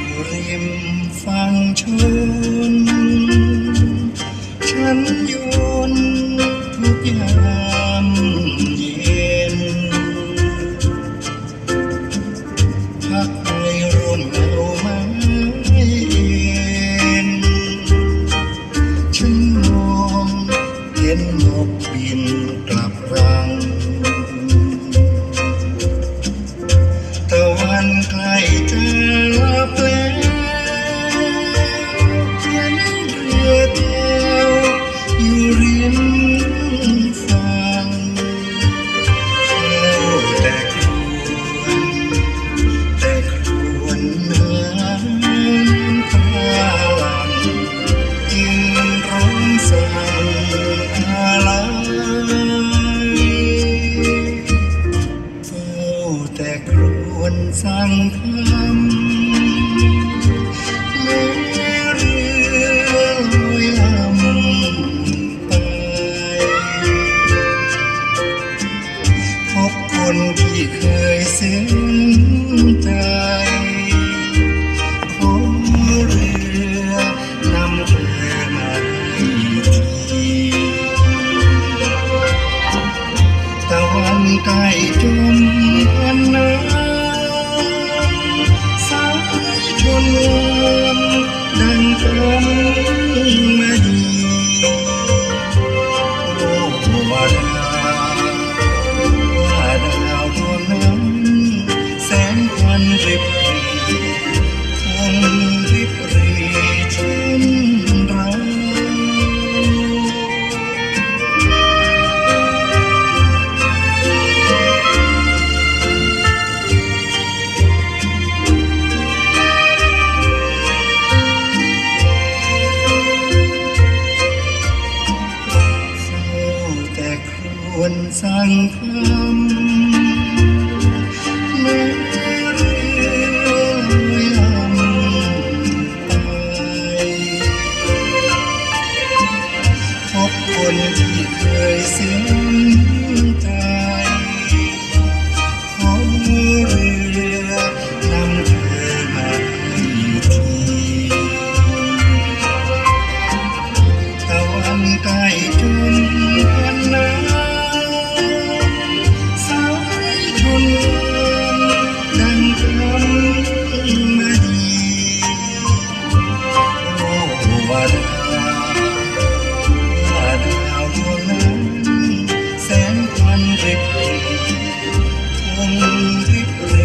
ู่ริมฝั่งชน ฉันโยนทุกยามเย็นพักในร่มเงาไม้เย็นฉันมองเห็นนกบินกลับรังตะวันใกล้จะ แล้วเพียงเรือเดียวอยู่ริมฝั่งเฝ้าแต่ครวญแต่ครวญน้ำตาลังยืนร้องสั่งอะไรเฝ้าแต่ครวญสั่งคำ คนที่เคยซึ้งใจขอเรือนำเธอมาให้ทีตะวันใกล้จมพันน้ำสายชนวน ครวญสั่งคำแม้เรือลอยลำไปพบคนที่เคยซึ้งใจขอเรือนำเธอมาให้ทีตะวันใกล้จนพันน้ำ Amen.